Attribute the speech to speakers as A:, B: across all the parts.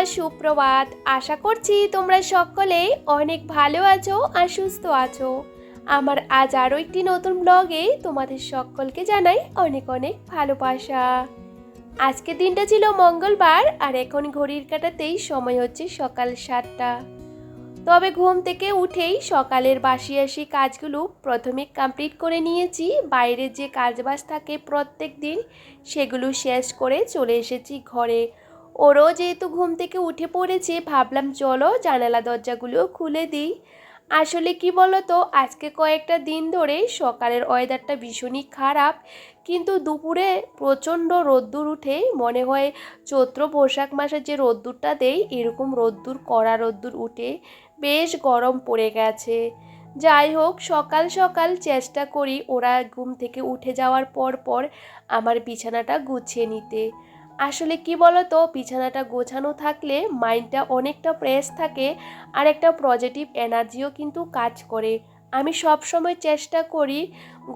A: বন্ধুরা সুপ্রভাত। আশা করছি তোমরা সকলেই অনেক ভালো আছো আর সুস্থ আছো। আমার আজ আরও একটি নতুন ব্লগে তোমাদের সকলকে জানাই অনেক অনেক ভালোবাসা। আজকের দিনটা ছিল মঙ্গলবার আর এখন ঘড়ির কাটাতেই সময় হচ্ছে সকাল সাতটা। তবে ঘুম থেকে উঠেই সকালের বাসি আসি কাজগুলো প্রথমে কমপ্লিট করে নিয়েছি। বাইরের যে কাজবাজ থাকে প্রত্যেক দিন সেগুলো শেষ করে চলে এসেছি ঘরে। ওরও যেহেতু ঘুম থেকে উঠে পড়েছে, ভাবলাম চলো জানালা দরজাগুলো খুলে দিই। আসলে কি বলো তো আজকে কয়েকটা দিন ধরে সকালের ওয়েদারটা ভীষণই খারাপ, কিন্তু দুপুরে প্রচণ্ড রোদ্দুর উঠে, মনে হয় চৈত্র বৈশাখ মাসের যে রোদ্দুরটা দেয় এরকম রোদ্দুর, কড়া রোদ্দুর উঠে বেশ গরম পড়ে গেছে। যাই হোক, সকাল সকাল চেষ্টা করি ওরা ঘুম থেকে উঠে যাওয়ার পর পর আমার বিছানাটা গুছিয়ে নিতে। আসলে কি বলো তো বিছানাটা গোছানো থাকলে মাইন্ডটা অনেকটা ফ্রেশ থাকে আর একটা পজিটিভ এনার্জিও কিন্তু কাজ করে। আমি সব সময় চেষ্টা করি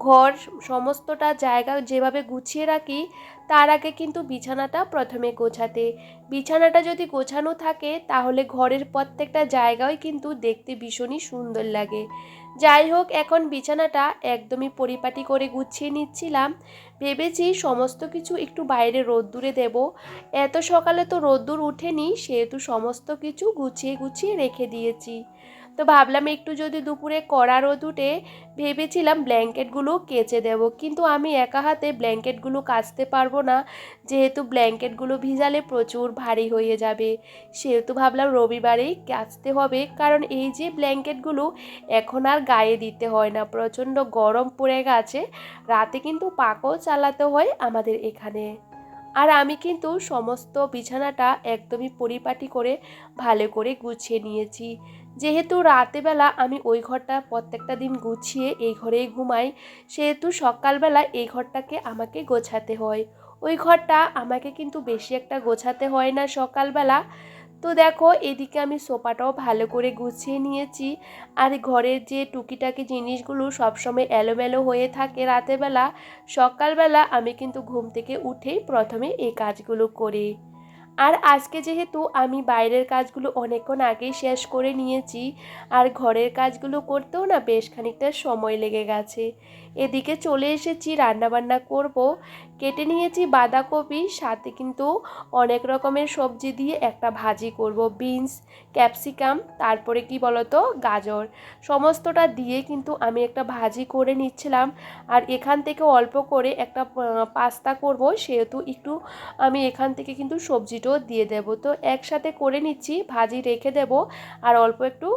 A: ঘর সমস্তটা জায়গা যেভাবে গুছিয়ে রাখি, তার আগে কিন্তু বিছানাটা প্রথমে গোছাতে। বিছানাটা যদি গোছানো থাকে, তাহলে ঘরের প্রত্যেকটা জায়গায় কিন্তু দেখতে ভীষণই সুন্দর লাগে। যাই হোক এখন বিছানাটা একদমই পরিপাটি করে গুছিয়ে নিচ্ছিলাম। ভেবেছি সমস্ত কিছু একটু বাইরে রোদ্দুরে দেব। এত সকালে তো রোদ্দুর উঠেনি, সেহেতু সমস্ত কিছু গুছিয়ে গুছিয়ে রেখে দিয়েছি। তো ভাবলাম একটু যদি দুপুরে কড়া রোদ উঠে, ভেবেছিলাম ব্ল্যাঙ্কেটগুলো কেচে দেব। কিন্তু আমি একা হাতে ব্ল্যাঙ্কেটগুলো কাচতে পারব না। যেহেতু ব্ল্যাঙ্কেটগুলো ভিজালে প্রচুর ভারী হয়ে যাবে। সেহেতু ভাবলাম রবিবারেই কাচতে হবে। কারণ এই যে ব্ল্যাঙ্কেটগুলো, এখন আর গায়ে দিতে হয় না। প্রচণ্ড গরম পড়ে গেছে। রাতে কিন্তু পাকও চালাতে হয় আমাদের এখানে। আর আমি কিন্তু সমস্ত বিছানাটা একদমই পরিপাটি করে, ভালো করে গুছিয়ে নিয়েছি। যেহেতু রাতেবেলা আমি ওই ঘরটা প্রত্যেকটা দিন গুছিয়ে এই ঘরেই ঘুমাই, সেহেতু সকালবেলা এই ঘরটাকে আমাকে গোছাতে হয়। ওই ঘরটা আমাকে কিন্তু বেশি একটা গোছাতে হয় না সকালবেলা। তো দেখো, এদিকে আমি সোফাটাও ভালো করে গুছিয়ে নিয়েছি। আর ঘরের যে টুকিটাকি জিনিসগুলো সবসময় এলোমেলো হয়ে থাকে রাতেবেলা, সকালবেলা আমি কিন্তু ঘুম থেকে উঠেই প্রথমে এই কাজগুলো করি। আর আজকে যেহেতু আমি বাইরের কাজগুলো অনেকক্ষণ আগেই শেষ করে নিয়েছি, আর ঘরের কাজগুলো করতেও না বেশ খানিকটা সময় লেগে গেছে। এদিকে চলে এসেছি, রান্নাবান্না করব। কেটে নিয়েছি বাঁধাকপি, সাথে কিন্তু অনেক রকমের সবজি দিয়ে একটা ভাজি করব, বিনস ক্যাপসিকাম, তারপরে কি বলতো? গাজর। সমস্তটা দিয়ে কিন্তু আমি একটা ভাজি করে নিচ্ছিলাম। আর এখান থেকে অল্প করে একটা পাস্তা করব, সেহেতু একটু আমি এখান থেকে কিন্তু সবজিটাও দিয়ে দেব। তো একসাথে করে নিচ্ছি, ভাজি রেখে দেব। আর অল্প একটু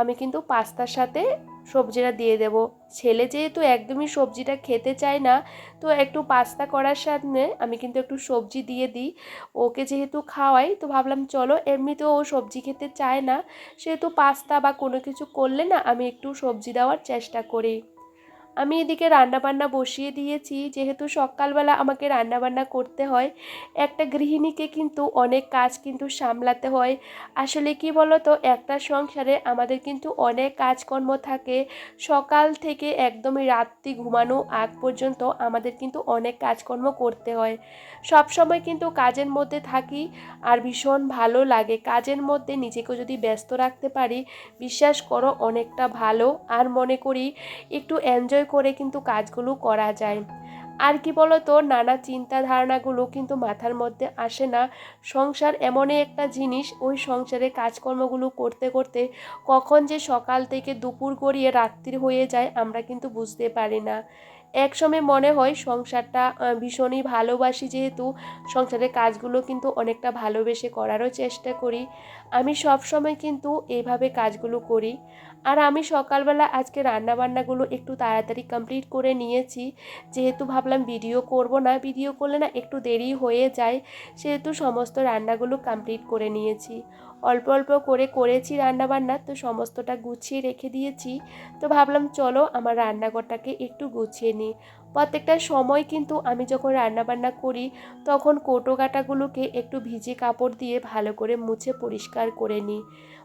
A: আমি কিন্তু পাস্তার সাথে সবজিটা দিয়ে দেব। ছেলে যেহেতু একদমই সবজিটা খেতে চায় না, তো একটু পাস্তা করার সাথে আমি কিন্তু একটু সবজি দিয়ে দিই। ওকে যেহেতু খাওয়াই, তো ভাবলাম চলো এমনিতেও ও সবজি খেতে চায় না। সেহেতু পাস্তা বা কোনো কিছু করলে না আমি একটু সবজি দেওয়ার চেষ্টা করি। আমি এদিকে রান্নাবান্না বসিয়ে দিয়েছি। যেহেতু সকালবেলা আমাকে রান্নাবান্না করতে হয়, একটা গৃহিণীকে কিন্তু অনেক কাজ কিন্তু সামলাতে হয়। আসলে কি বলো তো একটা সংসারে আমাদের কিন্তু অনেক কাজকর্ম থাকে। সকাল থেকে একদমই রাত্রি ঘুমানো আগ পর্যন্ত আমাদের কিন্তু অনেক কাজকর্ম করতে হয়। সব সময় কিন্তু কাজের মধ্যে থাকি আর ভীষণ ভালো লাগে। কাজের মধ্যে নিজেকে যদি ব্যস্ত রাখতে পারি, বিশ্বাস করো অনেকটা ভালো। আর মনে করি, একটু এনজয় করে কিন্তু কাজগুলো করা যায়। আর কি বলতো, নানা চিন্তা ধারণাগুলো কিন্তু মাথার মধ্যে আসে না। সংসার এমনই একটা জিনিস, ওই সংসারে কাজকর্মগুলো করতে করতে কখন যে সকাল থেকে দুপুর গড়িয়ে রাত্রি হয়ে যায়, আমরা কিন্তু বুঝতে পারি না। একসময় মনে হয় সংসারটা ভীষণই ভালোবাসি যেহেতু, সংসারের কাজগুলো কিন্তু অনেকটা ভালোবেসে করারও চেষ্টা করি। আমি সব সময় কিন্তু এইভাবে কাজগুলো করি। আর আমি সকালবেলা আজকে রান্নাবান্নাগুলো একটু তাড়াতাড়ি কমপ্লিট করে নিয়েছি। যেহেতু ভাবলাম ভিডিও করব না ভিডিও করলে না একটু দেরি হয়ে যায়, সেহেতু সমস্ত রান্নাগুলো কমপ্লিট করে নিয়েছি। অল্প অল্প করে করেছি রান্নাবান্না, তো সমস্তটা গুছিয়ে রেখে দিয়েছি। তো ভাবলাম চলো আমার রান্নাঘরটাকে একটু গুছিয়ে নিই। প্রত্যেকটা সময় কিন্তু আমি যখন রান্নাবান্না করি, তখন কোটো কাটাগুলোকে একটু ভিজে কাপড় দিয়ে ভালো করে মুছে পরিষ্কার করে নিই।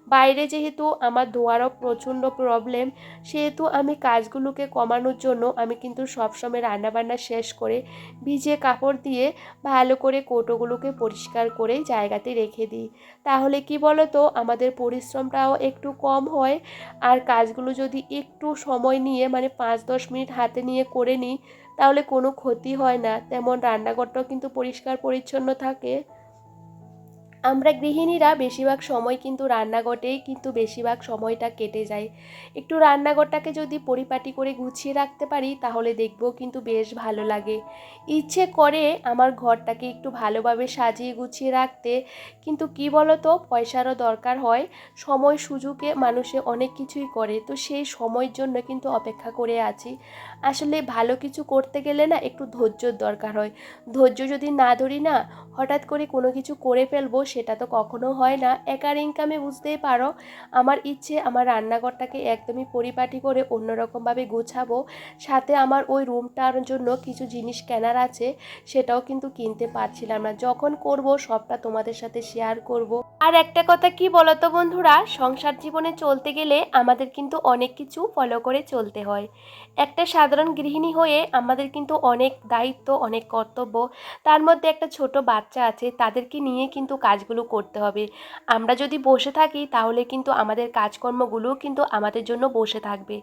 A: বাইরে যেহেতু আমার ধোয়ারও প্রচণ্ড প্রবলেম সেহেতু আমি কাজগুলোকে কমানোর জন্য আমি কিন্তু সবসময় রান্নাবান্না শেষ করে ভিজে কাপড় দিয়ে ভালো করে কৌটোগুলোকে পরিষ্কার করে জায়গাতে রেখে দিই। তাহলে কি বলো তো আমাদের পরিশ্রমটাও একটু কম হয় আর কাজগুলো যদি একটু সময় নিয়ে মানে পাঁচ দশ মিনিট হাতে নিয়ে করে নিই, তাহলে কোনো ক্ষতি হয় না। তেমন রান্নাঘরটাও কিন্তু পরিষ্কার পরিচ্ছন্ন থাকে। আমরা গৃহিণীরা বেশিরভাগ সময় কিন্তু রান্নাঘরেই কিন্তু বেশিরভাগ সময়টা কেটে যায়। একটু রান্নাঘরটাকে যদি পরিপাটি করে গুছিয়ে রাখতে পারি, তাহলে দেখব কিন্তু বেশ ভালো লাগে। ইচ্ছে করে আমার ঘরটাকে একটু ভালোভাবে সাজিয়ে গুছিয়ে রাখতে, কিন্তু কি বলতো, পয়সারও দরকার হয়। সময় সুযোগে মানুষে অনেক কিছুই করে, তো সেই সময়ের জন্য কিন্তু অপেক্ষা করে আছি। আসলে ভালো কিছু করতে গেলে না একটু ধৈর্যর দরকার হয়। ধৈর্য যদি না ধরি না, হঠাৎ করে কোনো কিছু করে ফেলব সেটা তো কখনো হয় না। একার ইনকামে বুঝতেই পারো, আমার ইচ্ছে আমার রান্নাঘরটাকে একদমই পরিপাটি করে অন্যরকমভাবে গোছাবো। সাথে আমার ওই রুমটার জন্য কিছু জিনিস কেনার আছে, সেটাও কিন্তু কিনতে পারছিলাম না। যখন করব সবটা তোমাদের সাথে শেয়ার করব। আর একটা কথা কি বলতো বন্ধুরা, সংসার জীবনে চলতে গেলে আমাদের কিন্তু অনেক কিছু ফলো করে চলতে হয়। একটা সাধারণ গৃহিণী হয়ে আমাদের কিন্তু অনেক দায়িত্ব, অনেক কর্তব্য। তার মধ্যে একটা ছোট বাচ্চা আছে, তাদেরকে নিয়ে কিন্তু কাজগুলো করতে হবে। আমরা যদি বসে থাকি, তাহলে কিন্তু আমাদের কাজকর্মগুলো কিন্তু আমাদের জন্য বসে থাকবে।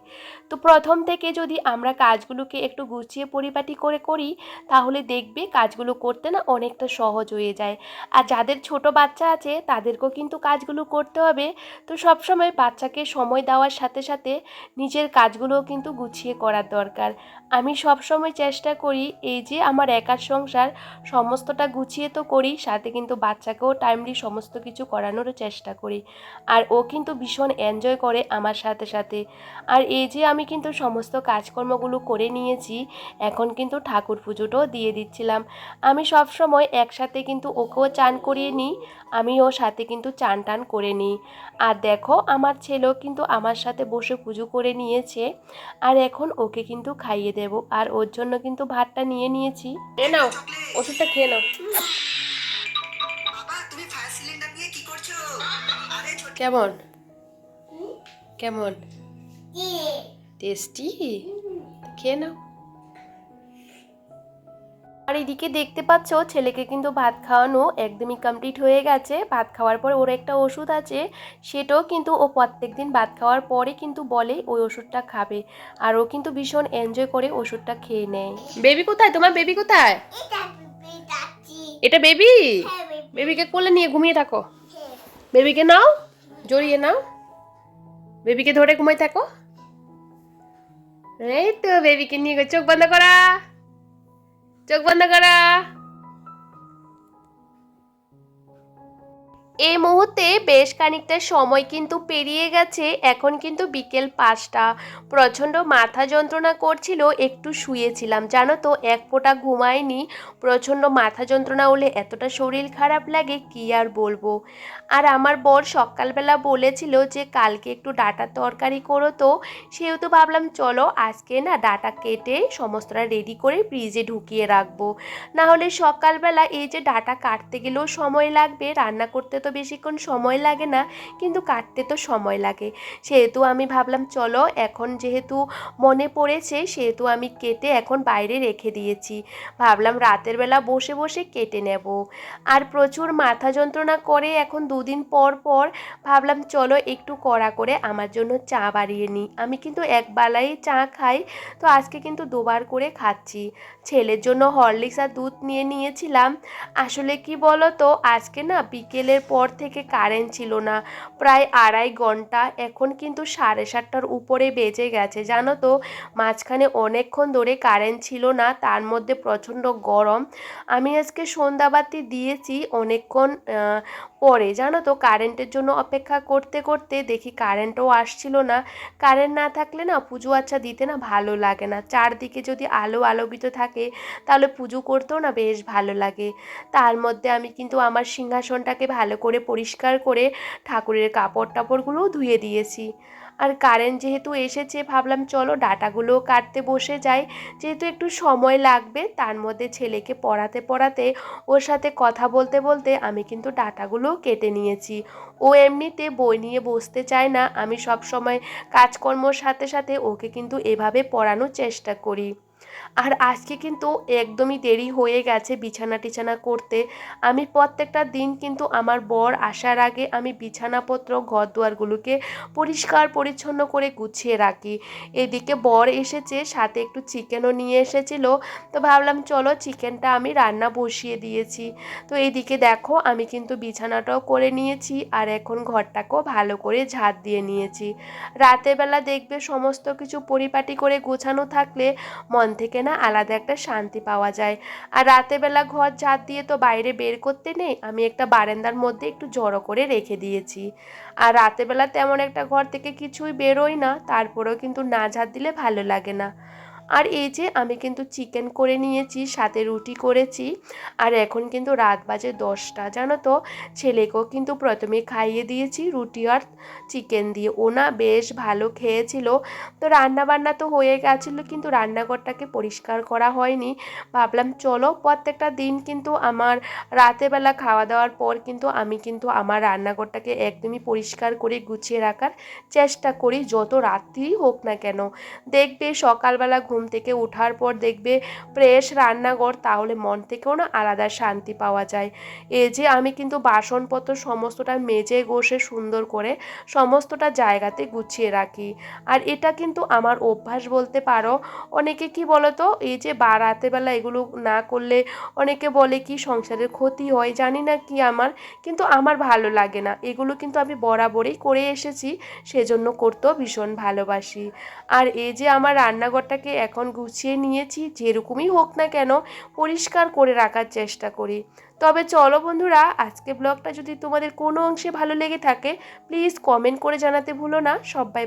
A: তো প্রথম থেকে যদি আমরা কাজগুলোকে একটু গুছিয়ে পরিপাটি করে করি, তাহলে দেখবে কাজগুলো করতে না অনেকটা সহজ হয়ে যায়। আর যাদের ছোট বাচ্চা আছে, তাদেরকেও কিন্তু কাজগুলো করতে হবে। তো সবসময় বাচ্চাকে সময় দেওয়ার সাথে সাথে নিজের কাজগুলোও কিন্তু গুছিয়ে করার দরকার। আমি সবসময় চেষ্টা করি এই যে আমার একার সংসার সমস্তটা গুছিয়ে তো করি, সাথে কিন্তু বাচ্চাকেও টাইমলি সমস্ত কিছু করানোরও চেষ্টা করি। আর ও কিন্তু ভীষণ এনজয় করে আমার সাথে সাথে। আর এই যে আমি কিন্তু সমস্ত কাজকর্মগুলো করে নিয়েছি, এখন কিন্তু ঠাকুর পুজোটাও দিয়ে দিচ্ছিলাম। আমি সব সময় একসাথে কিন্তু ওকেও চান করিয়ে নিই আমি ওর সাথে কিন্তু চান টান করে নিই। আর দেখো, আমার ছেলেও কিন্তু আমার সাথে বসে পুজো করে নিয়েছে। আর এখন ওকে কিন্তু খাইয়ে দেব। আর ওর জন্য কিন্তু ভাতটা নিয়ে নিয়েছি। এ নাও ওষুধটা খেয়ে নাও।
B: বাবা তুমি ফায়ার সিলিন্ডার নিয়ে কি করছ? আরে ছোট
A: কেমন? কেমন? টেস্টি খেয়ে নাও। আর এদিকে দেখতে পাচ্ছ ছেলেকে কিন্তু ভাত খাওয়ানো একদমই কমপ্লিট হয়ে গেছে। ভাত খাওয়ার পর ওর একটা ওষুধ আছে সেটাও কিন্তু ও প্রত্যেক দিন ভাত খাওয়ার পরে কিন্তু বলে ওই ওষুধটা খাবে। আর ও কিন্তু ভীষণ এনজয় করে ওষুধটা খেয়ে নেয়। বেবি কোথায়? তোমার বেবি কোথায়? এটা বেবি বেবিকে কোলে নিয়ে ঘুমিয়ে থাকো। বেবিকে নাও জড়িয়ে নাও। বেবিকে ধরে ঘুমাই থাকো। এই তো বেবিকে নিয়ে চোখ বন্ধ করা। চোখ বন্ধ করা এই মুহূর্তে বেশ খানিকটা সময় কিন্তু পেরিয়ে গেছে। এখন কিন্তু বিকেল পাঁচটা। প্রচণ্ড মাথা যন্ত্রণা করছিল, একটু শুয়েছিলাম। জানো তো, এক ফোঁটা ঘুমায়নি। প্রচণ্ড মাথা যন্ত্রণা হলে এতটা শরীর খারাপ লাগে, কি আর বলব? আর আমার বর সকালবেলা বলেছিল যে, কালকে একটু ডাটা তরকারি করো তো। সেহেতু ভাবলাম, চলো, আজকে না ডাটা কেটে সমস্তটা রেডি করে ফ্রিজে ঢুকিয়ে রাখব। না হলে সকালবেলা এই যে ডাটা কাটতে গেলেও সময় লাগবে, রান্না করতে তো বেশিক্ষণ সময় লাগে না, কিন্তু কাটতে তো সময় লাগে। সেহেতু আমি ভাবলাম, চলো, এখন যেহেতু মনে পড়েছে, সেহেতু আমি কেটে এখন বাইরে রেখে দিয়েছি। ভাবলাম, রাতের বেলা বসে বসে কেটে নেব। আর প্রচুর মাথা যন্ত্রণা করে এখন দুদিন পর পর ভাবলাম, চলো, একটু কড়া করে আমার জন্য চা বাড়িয়ে নিই। আমি কিন্তু এক বেলাই চা খাই, তো আজকে কিন্তু দুবার করে খাচ্ছি। ছেলের জন্য হরলিক্স আর দুধ নিয়ে নিয়েছিলাম। আসলে কি বলো তো আজকে না বিকেলের পর থেকে কারেন্ট ছিল না। প্রায় আড়াই ঘণ্টা, এখন কিন্তু সাড়ে সাতটার উপরে বেজে গেছে। জানো তো, মাঝখানে অনেকক্ষণ ধরে কারেন্ট ছিল না, তার মধ্যে প্রচণ্ড গরম। আমি আজকে সন্ধ্যাবাতি দিয়েছি অনেকক্ষণ পরে। জানো তো কারেন্টের জন্য অপেক্ষা করতে করতে দেখি কারেন্টও আসছিল না। কারেন্ট না থাকলে না পুজো আচ্ছা দিতে না ভালো লাগে না। চারদিকে যদি আলো আলোকিত থাকে, তাহলে পুজো করতেও না বেশ ভালো লাগে। তার মধ্যে আমি কিন্তু আমার সিংহাসনটাকে ভালো করে পরিষ্কার করে ঠাকুরের কাপড় টাপড়গুলোও ধুয়ে দিয়েছি। আর কারেন্ট যেহেতু এসেছে, ভাবলাম চলো ডাটাগুলো কাটতে বসে যাই। যেহেতু একটু সময় লাগবে, তার মধ্যে ছেলেকে পড়াতে পড়াতে, ওর সাথে কথা বলতে বলতে আমি কিন্তু ডাটাগুলো কেটে নিয়েছি। ও এমনিতে বই নিয়ে বসতে চায় না, আমি সব সময় কাজকর্মর সাথে সাথে ওকে কিন্তু এভাবে পড়ানোর চেষ্টা করি। আর আজকে কিন্তু একদমই দেরি হয়ে গেছে বিছানা টিছানা করতে। আমি প্রত্যেকটা দিন কিন্তু আমার বর আসার আগে আমি বিছানাপত্র ঘর দুয়ারগুলোকে পরিষ্কার পরিচ্ছন্ন করে গুছিয়ে রাখি। এদিকে বর এসেছে, সাথে একটু চিকেনও নিয়ে এসেছিল। তো ভাবলাম, চলো চিকেনটা আমি রান্না বসিয়ে দিয়েছি। তো এইদিকে দেখো, আমি কিন্তু বিছানাটাও করে নিয়েছি আর এখন ঘরটাকেও ভালো করে ঝাড় দিয়ে নিয়েছি। রাতের বেলা দেখবে সমস্ত কিছু পরিপাটি করে গোছানো থাকলে মন থেকে না আলাদা একটা শান্তি পাওয়া যায়। আর রাতেবেলা ঘর ঝাঁত দিয়ে তো বাইরে বের করতে নেই, আমি একটা বারান্দার মধ্যে একটু জড়ো করে রেখে দিয়েছি। আর রাতেবেলা তেমন একটা ঘর থেকে কিছুই বেরোয় না, তারপরেও কিন্তু না ঝাঁত দিলে ভালো লাগে না। আর এই যে আমি কিন্তু চিকেন করে নিয়েছি, সাথে রুটি করেছি। আর এখন কিন্তু রাত বাজে দশটা, জানো তো? ছেলেকেও কিন্তু প্রথমে খাইয়ে দিয়েছি রুটি আর চিকেন দিয়ে। ওনা বেশ ভালো খেয়েছিল। তো রান্না বান্না তো হয়ে গেছিল, কিন্তু রান্নাঘরটাকে পরিষ্কার করা হয়নি। ভাবলাম, চলো প্রত্যেকটা দিন কিন্তু আমার রাতেরবেলা খাওয়া দাওয়ার পর কিন্তু আমি কিন্তু আমার রান্নাঘরটাকে একদমই পরিষ্কার করে গুছিয়ে রাখার চেষ্টা করি, যত রাত্রি হোক না কেন। দেখবে সকালবেলা ঘুম থেকে ওঠার পর দেখবে ফ্রেশ রান্নাঘর, তাহলে মন থেকেও না আলাদা শান্তি পাওয়া যায়। এই যে আমি কিন্তু বাসনপত্র সমস্তটা মেজে ঘষে সুন্দর করে সমস্তটা জায়গাতে গুছিয়ে রাখি। আর এটা কিন্তু আমার অভ্যাস বলতে পারো। অনেকে কি বলো তো এই যে বা রাতেবেলা এগুলো না করলে অনেকে বলে কি সংসারের ক্ষতি হয়, জানি না কি আমার, কিন্তু আমার ভালো লাগে না। এগুলো কিন্তু আমি বরাবরই করে এসেছি, সেজন্য করতেও ভীষণ ভালোবাসি। আর এই যে আমার রান্নাঘরটাকে এখন গুছিয়ে নিয়েছি, যেরকমই হোক না কেন পরিষ্কার করে রাখার চেষ্টা করি। তবে চলো বন্ধুরা, আজকে ব্লগটা যদি তোমাদের কোনো অংশে ভালো লেগে থাকে প্লিজ কমেন্ট করে জানাতে ভুলো না। সবাই